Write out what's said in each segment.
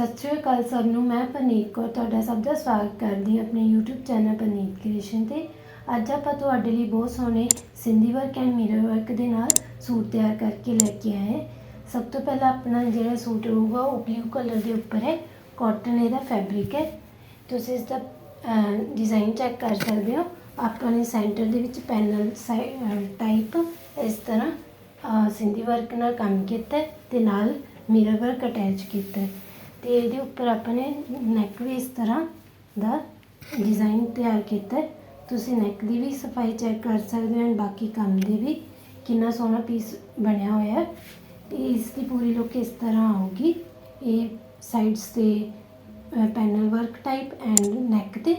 ਸਤਿ ਸ਼੍ਰੀ ਅਕਾਲ ਸਭ ਨੂੰ ਮੈਂ ਪਨੀਤ ਕੌਰ, ਤੁਹਾਡਾ ਸਭ ਦਾ ਸਵਾਗਤ ਕਰਦੀ ਹਾਂ ਆਪਣੇ YouTube ਚੈਨਲ ਪਨੀਤ ਕ੍ਰੀਏਸ਼ਨ ਤੇ। ਅੱਜ ਆਪਾਂ ਤੁਹਾਡੇ ਲਈ ਬਹੁਤ ਸੋਹਣੇ Sindhi work and mirror work ਦੇ ਨਾਲ ਸੂਟ ਤਿਆਰ ਕਰਕੇ ਲੈ ਕੇ ਆਏ ਹਾਂ। ਸਭ ਤੋਂ ਪਹਿਲਾਂ ਆਪਣਾ ਜਿਹੜਾ ਸੂਟ ਹੋਊਗਾ ਉਹ ਬਲੂ ਕਲਰ ਦੇ ਉੱਪਰ ਹੈ ਕਾਟਨ ਇਹਦਾ ਫੈਬਰਿਕ ਹੈ। ਤੁਸੀਂ ਇਸ ਦਾ ਡਿਜ਼ਾਈਨ ਚੈੱਕ ਕਰ ਸਕਦੇ ਹੋ। ਆਪਾਂ ਨੇ ਸੈਂਟਰ ਦੇ ਵਿੱਚ ਪੈਨਲ ਟਾਈਪ ਇਸ ਤਰ੍ਹਾਂ ਸਿੰਧੀ ਵਰਕ ਨਾਲ ਕੰਮ ਕੀਤਾ ਹੈ ਤੇ ਨਾਲ ਮਿਰਰ ਵਰਕ ਅਟੈਚ ਕੀਤਾ ਤੇ ਇਹਦੇ ਉੱਪਰ ਆਪਾਂ ਨੇ ਨੈਕ ਵੀ ਇਸ ਤਰ੍ਹਾਂ ਦਾ ਡਿਜ਼ਾਈਨ ਤਿਆਰ ਕੀਤਾ ਤੁਸੀਂ ਨੈਕ ਦੀ ਵੀ ਸਫ਼ਾਈ ਚੈੱਕ ਕਰ ਸਕਦੇ ਹੋ ਬਾਕੀ ਕੰਮ ਦੇ ਵੀ ਕਿੰਨਾ ਸੋਹਣਾ ਪੀਸ ਬਣਿਆ ਹੋਇਆ ਹੈ। ਤੇ ਇਸ ਦੀ ਪੂਰੀ ਲੁੱਕ ਇਸ ਤਰ੍ਹਾਂ ਆਊਗੀ। ਇਹ ਸਾਈਡਸ ਤੇ panel work type and neck ਤੇ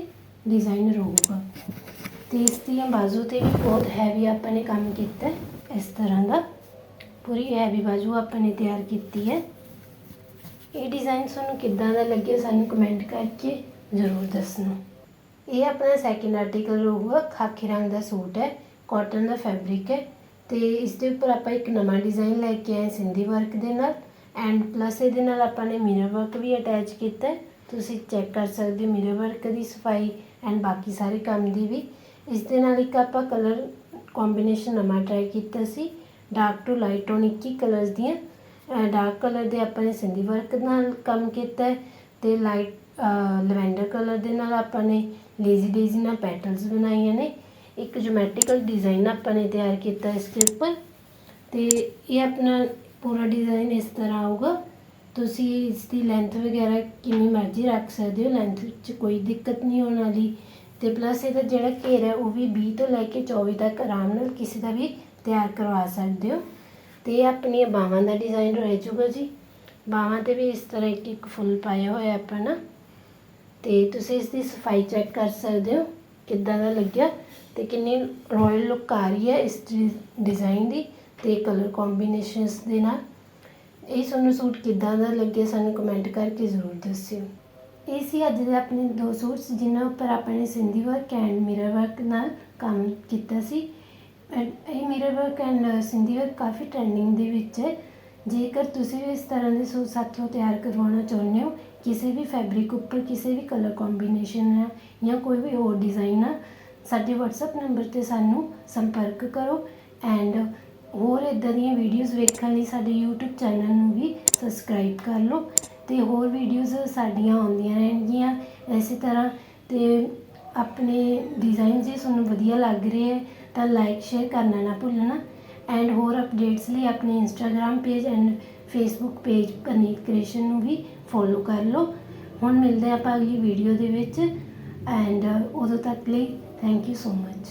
ਡਿਜ਼ਾਈਨ ਰਹੂਗਾ। ਤੇ ਇਸ ਦੀਆਂ ਬਾਜ਼ੂ ਤੇ ਵੀ ਬਹੁਤ ਹੈਵੀ ਆਪਾਂ ਨੇ ਕੰਮ ਕੀਤਾ ਇਸ ਤਰ੍ਹਾਂ ਦਾ ਪੂਰੀ ਹੈਵੀ ਬਾਜ਼ੂ ਆਪਾਂ ਨੇ ਤਿਆਰ ਕੀਤੀ ਹੈ। ਇਹ ਡਿਜ਼ਾਈਨ ਤੁਹਾਨੂੰ ਕਿੱਦਾਂ ਦਾ ਲੱਗਿਆ ਸਾਨੂੰ ਕਮੈਂਟ ਕਰਕੇ ਜ਼ਰੂਰ ਦੱਸਣਾ। ਇਹ ਆਪਣਾ ਸੈਕਿੰਡ ਆਰਟੀਕਲ ਹੋਊਗਾ, ਖਾਕੀ ਰੰਗ ਦਾ ਸੂਟ ਹੈ ਕਾਟਨ ਦਾ ਫੈਬਰਿਕ ਹੈ ਤੇ ਇਸ ਦੇ ਉੱਪਰ ਆਪਾਂ ਇੱਕ ਨਵਾਂ ਡਿਜ਼ਾਈਨ ਲੈ ਕੇ ਆਏ ਸਿੰਧੀ ਵਰਕ ਦੇ ਨਾਲ ਐਂਡ ਪਲੱਸ ਇਹਦੇ ਨਾਲ ਆਪਾਂ ਨੇ ਮਿਰਰ ਵਰਕ ਵੀ ਅਟੈਚ ਕੀਤਾ ਹੈ। ਤੁਸੀਂ ਚੈੱਕ ਕਰ ਸਕਦੇ ਹੋ ਮਿਰਰ ਵਰਕ ਦੀ ਸਫ਼ਾਈ ਐਂਡ ਬਾਕੀ ਸਾਰੇ ਕੰਮ ਦੀ ਵੀ। ਇਸ ਦੇ ਨਾਲ ਇੱਕ ਆਪਾਂ ਕਲਰ ਕੰਬੀਨੇਸ਼ਨ ਨਵਾਂ ਟਰਾਈ ਕੀਤਾ ਸੀ dark to light tone 21 colours ਦੀਆਂ। ਡਾਰਕ ਕਲਰ ਦੇ ਆਪਾਂ ਨੇ ਸਿੰਧੀ ਵਰਕ ਨਾਲ ਕੰਮ ਕੀਤਾ ਹੈ ਤੇ ਲਾਈਟ ਲਵੈਂਡਰ ਕਲਰ ਦੇ ਨਾਲ ਆਪਾਂ ਨੇ ਲੇਜ਼ੀ ਡੇਜ਼ੀ ਨਾਲ ਪੈਟਲਸ ਬਣਾਈਆਂ ਨੇ। ਇੱਕ ਜਿਓਮੈਟ੍ਰੀਕਲ ਡਿਜ਼ਾਈਨ ਆਪਾਂ ਨੇ ਤਿਆਰ ਕੀਤਾ ਇਸ ਦੇ ਉੱਪਰ। ਅਤੇ ਇਹ ਆਪਣਾ ਪੂਰਾ ਡਿਜ਼ਾਈਨ ਇਸ ਤਰ੍ਹਾਂ ਆਊਗਾ। ਤੁਸੀਂ ਇਸ ਦੀ ਲੈਂਥ ਵਗੈਰਾ ਕਿੰਨੀ ਮਰਜ਼ੀ ਰੱਖ ਸਕਦੇ ਹੋ ਲੈਂਥ ਵਿੱਚ ਕੋਈ ਦਿੱਕਤ ਨਹੀਂ ਹੋਣ ਵਾਲੀ। ਅਤੇ ਪਲੱਸ ਇਹਦਾ ਜਿਹੜਾ ਘੇਰ ਹੈ ਉਹ ਵੀ 20 ਤੋਂ ਲੈ ਕੇ 24 ਤੱਕ ਆਰਾਮ ਨਾਲ ਕਿਸੇ ਦਾ ਵੀ ਤਿਆਰ ਕਰਵਾ ਸਕਦੇ ਹੋ। ਤੇ ਇਹ ਆਪਣੀਆਂ ਬਾਹਾਂ ਦਾ ਡਿਜ਼ਾਈਨ ਰਹਿ ਜਾਊਗਾ ਜੀ। ਬਾਹਾਂ ਤੇ ਵੀ ਇਸ ਤਰ੍ਹਾਂ ਇੱਕ ਇੱਕ ਫੁੱਲ ਪਾਇਆ ਹੋਇਆ ਆਪਾਂ ਨਾ। ਤੇ ਤੁਸੀਂ ਇਸ ਦੀ ਸਫ਼ਾਈ ਚੈੱਕ ਕਰ ਸਕਦੇ ਹੋ, ਕਿੱਦਾਂ ਦਾ ਲੱਗਿਆ ਤੇ ਕਿੰਨੀ ਰਾਇਲ ਲੁੱਕ ਆ ਰਹੀ ਹੈ ਇਸ ਡਿਜ਼ਾਈਨ ਦੀ ਤੇ ਕਲਰ ਕੰਬੀਨੇਸ਼ਨਸ ਦੇ ਨਾਲ। ਇਹ ਤੁਹਾਨੂੰ ਸੂਟ ਕਿੱਦਾਂ ਦਾ ਲੱਗਿਆ ਸਾਨੂੰ ਕਮੈਂਟ ਕਰਕੇ ਜ਼ਰੂਰ ਦੱਸਿਓ। ਇਹ ਸੀ ਅੱਜ ਦੇ ਆਪਣੇ ਦੋ ਸੂਟਸ ਜਿਨ੍ਹਾਂ ਉੱਪਰ ਆਪਾਂ ਨੇ Sindhi work and mirror work ਨਾਲ ਕੰਮ ਕੀਤਾ ਸੀ। ਇਹ mirror work and Sindhi work coffee trending ਦੇ ਵਿੱਚ ਹੈ। ਜੇਕਰ ਤੁਸੀਂ ਵੀ ਇਸ ਤਰ੍ਹਾਂ ਦੇ ਸੂਟ ਸਾਥੋਂ ਤਿਆਰ ਕਰਵਾਉਣਾ ਚਾਹੁੰਦੇ ਹੋ, ਕਿਸੇ ਵੀ ਫੈਬਰਿਕ ਉੱਪਰ ਕਿਸੇ ਵੀ ਕਲਰ ਕੰਬੀਨੇਸ਼ਨ ਹੈ ਜਾਂ ਕੋਈ ਵੀ ਹੋਰ ਡਿਜ਼ਾਈਨ ਆ ਸਾਡੇ WhatsApp ਨੰਬਰ ਤੇ ਸਾਨੂੰ ਸੰਪਰਕ ਕਰੋ ਐਂਡ ਹੋਰ ਇਦਾਂ ਦੀਆਂ ਵੀਡੀਓਜ਼ ਵੇਖਣ ਲਈ ਸਾਡੇ YouTube ਚੈਨਲ ਨੂੰ ਵੀ ਸਬਸਕ੍ਰਾਈਬ ਕਰ ਲਓ ਤੇ ਹੋਰ ਵੀਡੀਓਜ਼ ਸਾਡੀਆਂ ਆਉਂਦੀਆਂ ਰਹਿਣਗੀਆਂ ਇਸੇ ਤਰ੍ਹਾਂ ਤੇ ਆਪਣੇ ਡਿਜ਼ਾਈਨ ਜੇ ਤੁਹਾਨੂੰ ਵਧੀਆ ਲੱਗ ਰਹੇ ਹੈ ਤਾਂ ਲਾਈਕ ਸ਼ੇਅਰ ਕਰਨਾ ਨਾ ਭੁੱਲਣਾ ਐਂਡ ਹੋਰ ਅਪਡੇਟਸ ਲਈ ਆਪਣੇ Instagram page and Facebook page Puneet creation ਨੂੰ ਵੀ ਫੋਲੋ ਕਰ ਲਓ। ਹੁਣ ਮਿਲਦੇ ਹਾਂ ਆਪਾਂ ਅਗਲੀ ਵੀਡੀਓ ਦੇ ਵਿੱਚ ਐਂਡ ਉਦੋਂ ਤੱਕ ਲਈ ਥੈਂਕ ਯੂ ਸੋ ਮਚ